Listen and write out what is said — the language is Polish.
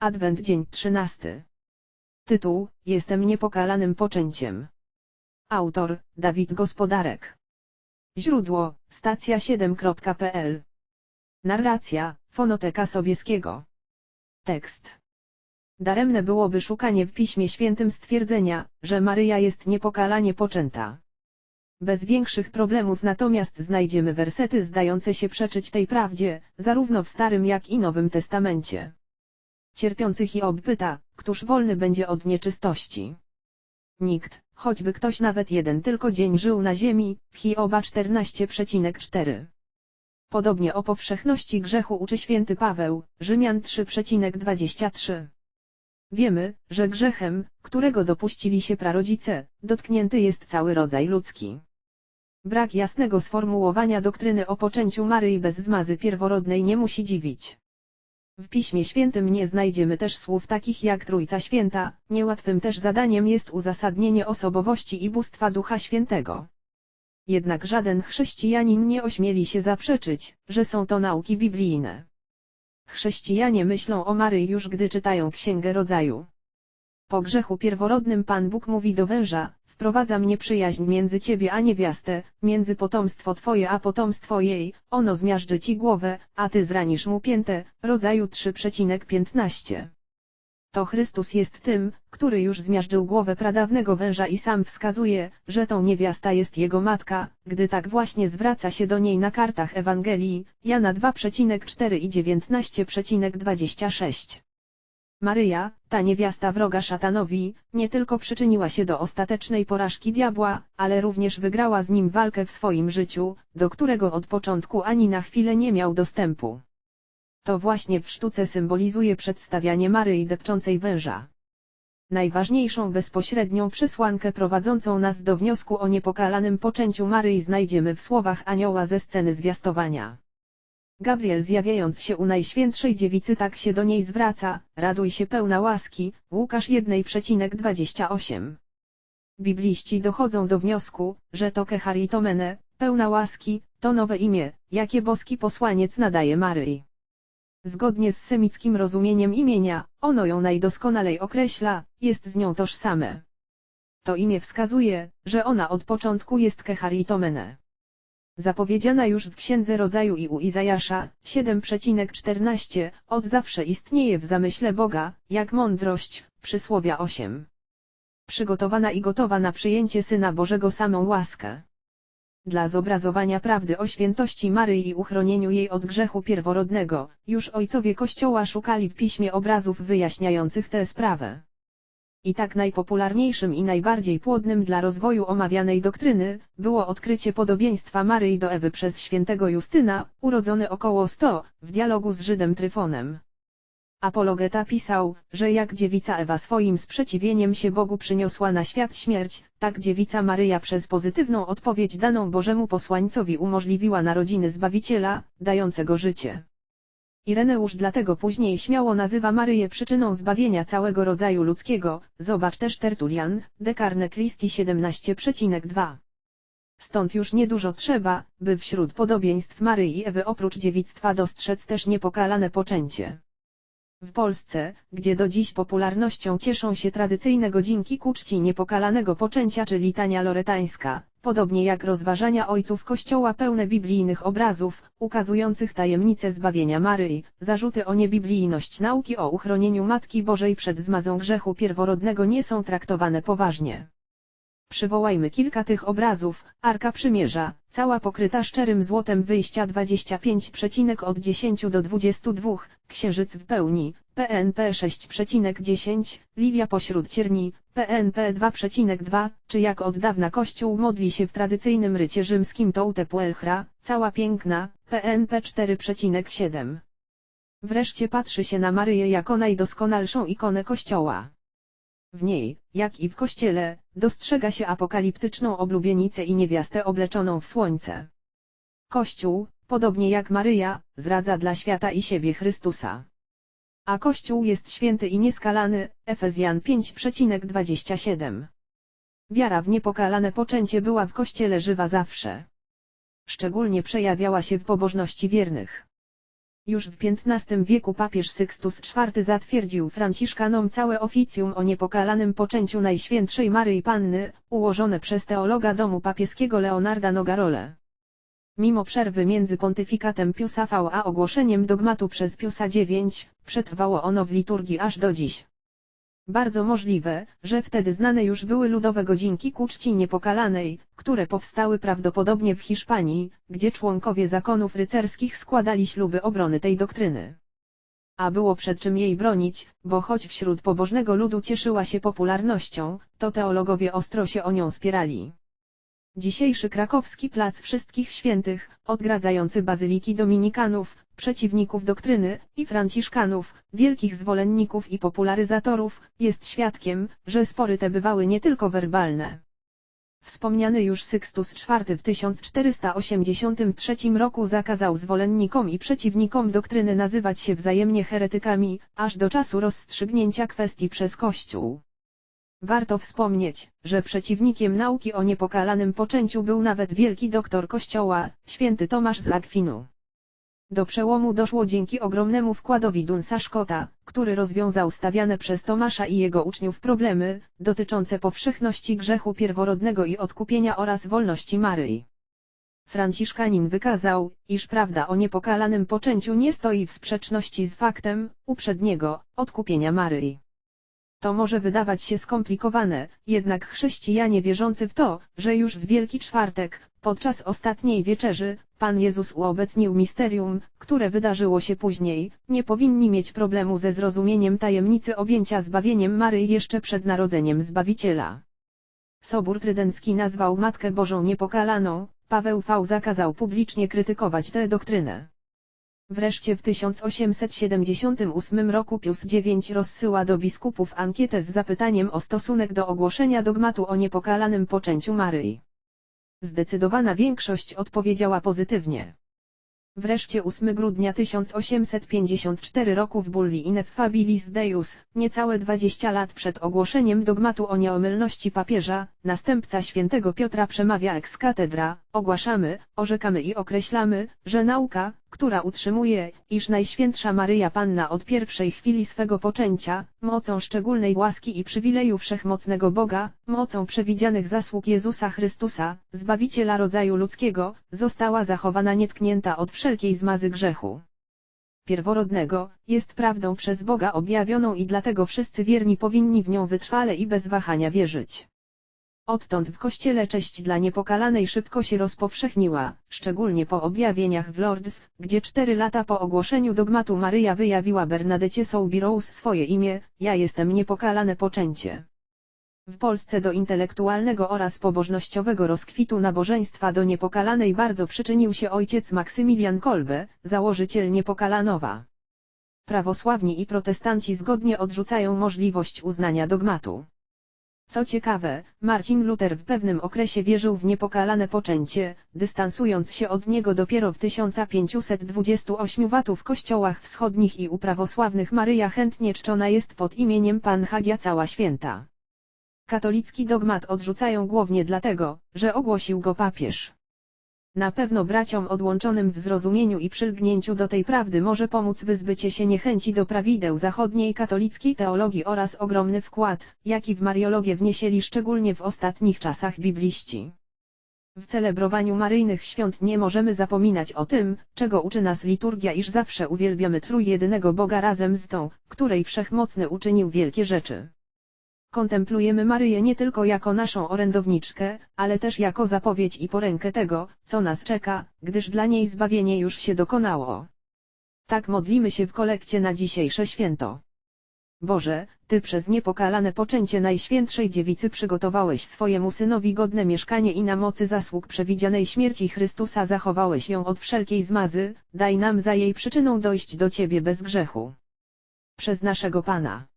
Adwent dzień 13. Tytuł: Jestem niepokalanym poczęciem. Autor: Dawid Gospodarek. Źródło: stacja 7.pl. Narracja: Fonoteka Sobieskiego. Tekst. Daremne byłoby szukanie w Piśmie Świętym stwierdzenia, że Maryja jest niepokalanie poczęta. Bez większych problemów natomiast znajdziemy wersety zdające się przeczyć tej prawdzie, zarówno w Starym jak i Nowym Testamencie. Cierpiący Hiob pyta, któż wolny będzie od nieczystości? Nikt, choćby ktoś nawet jeden tylko dzień żył na ziemi, Hioba 14,4. Podobnie o powszechności grzechu uczy święty Paweł, Rzymian 3,23. Wiemy, że grzechem, którego dopuścili się prarodzice, dotknięty jest cały rodzaj ludzki. Brak jasnego sformułowania doktryny o poczęciu Maryi bez zmazy pierworodnej nie musi dziwić. W Piśmie Świętym nie znajdziemy też słów takich jak Trójca Święta, niełatwym też zadaniem jest uzasadnienie osobowości i bóstwa Ducha Świętego. Jednak żaden chrześcijanin nie ośmieli się zaprzeczyć, że są to nauki biblijne. Chrześcijanie myślą o Maryi już gdy czytają Księgę Rodzaju. Po grzechu pierworodnym Pan Bóg mówi do węża, wprowadzam nieprzyjaźń między ciebie a niewiastę, między potomstwo twoje a potomstwo jej, ono zmiażdży ci głowę, a ty zranisz mu piętę, rodzaju 3,15. To Chrystus jest tym, który już zmiażdżył głowę pradawnego węża i sam wskazuje, że tą niewiasta jest jego matka, gdy tak właśnie zwraca się do niej na kartach Ewangelii, Jana 2,4 i 19,26. Maryja, ta niewiasta wroga szatanowi, nie tylko przyczyniła się do ostatecznej porażki diabła, ale również wygrała z nim walkę w swoim życiu, do którego od początku ani na chwilę nie miał dostępu. To właśnie w sztuce symbolizuje przedstawianie Maryi depczącej węża. Najważniejszą bezpośrednią przesłankę prowadzącą nas do wniosku o niepokalanym poczęciu Maryi znajdziemy w słowach anioła ze sceny zwiastowania. Gabriel zjawiając się u Najświętszej Dziewicy tak się do niej zwraca, raduj się pełna łaski, Łukasz 1,28. Bibliści dochodzą do wniosku, że to Kecharitomene, pełna łaski, to nowe imię, jakie boski posłaniec nadaje Maryi. Zgodnie z semickim rozumieniem imienia, ono ją najdoskonalej określa, jest z nią tożsame. To imię wskazuje, że ona od początku jest Kecharitomene zapowiedziana już w Księdze Rodzaju i u Izajasza, 7,14, od zawsze istnieje w zamyśle Boga, jak mądrość, przysłowia 8. Przygotowana i gotowa na przyjęcie Syna Bożego samą łaskę. Dla zobrazowania prawdy o świętości Maryi i uchronieniu jej od grzechu pierworodnego, już ojcowie Kościoła szukali w piśmie obrazów wyjaśniających tę sprawę. I tak najpopularniejszym i najbardziej płodnym dla rozwoju omawianej doktryny, było odkrycie podobieństwa Maryi do Ewy przez świętego Justyna, urodzony około 100, w dialogu z Żydem Tryfonem. Apologeta pisał, że jak dziewica Ewa swoim sprzeciwieniem się Bogu przyniosła na świat śmierć, tak dziewica Maryja przez pozytywną odpowiedź daną Bożemu posłańcowi umożliwiła narodziny Zbawiciela, dającego życie. Ireneusz dlatego później śmiało nazywa Maryję przyczyną zbawienia całego rodzaju ludzkiego, zobacz też Tertulian, Dekarne Christi 17,2. Stąd już niedużo trzeba, by wśród podobieństw Maryi i Ewy oprócz dziewictwa dostrzec też niepokalane poczęcie. W Polsce, gdzie do dziś popularnością cieszą się tradycyjne godzinki ku czci niepokalanego poczęcia czy litania loretańska, podobnie jak rozważania ojców Kościoła pełne biblijnych obrazów, ukazujących tajemnicę zbawienia Maryi, zarzuty o niebiblijność nauki o uchronieniu Matki Bożej przed zmazą grzechu pierworodnego nie są traktowane poważnie. Przywołajmy kilka tych obrazów, Arka Przymierza, cała pokryta szczerym złotem wyjścia 25, od 10 do 22, Księżyc w pełni, PNP 6,10, Lilia pośród cierni, PNP 2,2, czy jak od dawna Kościół modli się w tradycyjnym rycie rzymskim Toute Puelchra, cała piękna, PNP 4,7. Wreszcie patrzy się na Maryję jako najdoskonalszą ikonę Kościoła. W niej, jak i w kościele, dostrzega się apokaliptyczną oblubienicę i niewiastę obleczoną w słońce. Kościół, podobnie jak Maryja, zradza dla świata i siebie Chrystusa. A Kościół jest święty i nieskalany, Efezjan 5,27. Wiara w niepokalane poczęcie była w Kościele żywa zawsze. Szczególnie przejawiała się w pobożności wiernych. Już w XV wieku papież Sykstus IV zatwierdził Franciszkanom całe oficjum o niepokalanym poczęciu Najświętszej Maryi Panny, ułożone przez teologa domu papieskiego Leonarda Nogarole. Mimo przerwy między pontyfikatem Piusa V a ogłoszeniem dogmatu przez Piusa IX, przetrwało ono w liturgii aż do dziś. Bardzo możliwe, że wtedy znane już były ludowe godzinki ku czci niepokalanej, które powstały prawdopodobnie w Hiszpanii, gdzie członkowie zakonów rycerskich składali śluby obrony tej doktryny. A było przed czym jej bronić, bo choć wśród pobożnego ludu cieszyła się popularnością, to teologowie ostro się o nią spierali. Dzisiejszy krakowski plac Wszystkich Świętych, odgradzający bazyliki dominikanów, przeciwników doktryny i franciszkanów, wielkich zwolenników i popularyzatorów, jest świadkiem, że spory te bywały nie tylko werbalne. Wspomniany już Sykstus IV w 1483 roku zakazał zwolennikom i przeciwnikom doktryny nazywać się wzajemnie heretykami, aż do czasu rozstrzygnięcia kwestii przez Kościół. Warto wspomnieć, że przeciwnikiem nauki o niepokalanym poczęciu był nawet wielki doktor Kościoła, święty Tomasz z Akwinu. Do przełomu doszło dzięki ogromnemu wkładowi Dunsa Szkota, który rozwiązał stawiane przez Tomasza i jego uczniów problemy, dotyczące powszechności grzechu pierworodnego i odkupienia oraz wolności Maryi. Franciszkanin wykazał, iż prawda o niepokalanym poczęciu nie stoi w sprzeczności z faktem uprzedniego odkupienia Maryi. To może wydawać się skomplikowane, jednak chrześcijanie wierzący w to, że już w Wielki Czwartek, podczas ostatniej wieczerzy, Pan Jezus uobecnił misterium, które wydarzyło się później, nie powinni mieć problemu ze zrozumieniem tajemnicy objęcia zbawieniem Maryi jeszcze przed narodzeniem Zbawiciela. Sobór Trydencki nazwał Matkę Bożą niepokalaną, Paweł V zakazał publicznie krytykować tę doktrynę. Wreszcie w 1878 roku Pius IX rozsyła do biskupów ankietę z zapytaniem o stosunek do ogłoszenia dogmatu o niepokalanym poczęciu Maryi. Zdecydowana większość odpowiedziała pozytywnie. Wreszcie 8 grudnia 1854 roku w bulli Ineffabilis Deus, niecałe 20 lat przed ogłoszeniem dogmatu o nieomylności papieża, następca świętego Piotra przemawia ex cathedra, ogłaszamy, orzekamy i określamy, że nauka, która utrzymuje, iż Najświętsza Maryja Panna od pierwszej chwili swego poczęcia, mocą szczególnej łaski i przywileju wszechmocnego Boga, mocą przewidzianych zasług Jezusa Chrystusa, Zbawiciela rodzaju ludzkiego, została zachowana nietknięta od wszelkiej zmazy grzechu pierworodnego, jest prawdą przez Boga objawioną i dlatego wszyscy wierni powinni w nią wytrwale i bez wahania wierzyć. Odtąd w kościele cześć dla niepokalanej szybko się rozpowszechniła, szczególnie po objawieniach w Lourdes, gdzie cztery lata po ogłoszeniu dogmatu Maryja wyjawiła Bernadecie Soubirous swoje imię, ja jestem niepokalane poczęcie. W Polsce do intelektualnego oraz pobożnościowego rozkwitu nabożeństwa do niepokalanej bardzo przyczynił się ojciec Maksymilian Kolbe, założyciel Niepokalanowa. Prawosławni i protestanci zgodnie odrzucają możliwość uznania dogmatu. Co ciekawe, Marcin Luther w pewnym okresie wierzył w niepokalane poczęcie, dystansując się od niego dopiero w 1528 w w kościołach wschodnich i u prawosławnych Maryja chętnie czczona jest pod imieniem Pan Hagia cała święta. Katolicki dogmat odrzucają głównie dlatego, że ogłosił go papież. Na pewno braciom odłączonym w zrozumieniu i przylgnięciu do tej prawdy może pomóc wyzbycie się niechęci do prawideł zachodniej katolickiej teologii oraz ogromny wkład, jaki w Mariologię wniesieli szczególnie w ostatnich czasach bibliści. W celebrowaniu maryjnych świąt nie możemy zapominać o tym, czego uczy nas liturgia iż zawsze uwielbiamy trójjedynego Boga razem z tą, której wszechmocny uczynił wielkie rzeczy. Kontemplujemy Maryję nie tylko jako naszą orędowniczkę, ale też jako zapowiedź i porękę tego, co nas czeka, gdyż dla niej zbawienie już się dokonało. Tak modlimy się w kolekcie na dzisiejsze święto. Boże, Ty przez niepokalane poczęcie Najświętszej Dziewicy przygotowałeś swojemu Synowi godne mieszkanie i na mocy zasług przewidzianej śmierci Chrystusa zachowałeś ją od wszelkiej zmazy, daj nam za jej przyczyną dojść do Ciebie bez grzechu. Przez naszego Pana.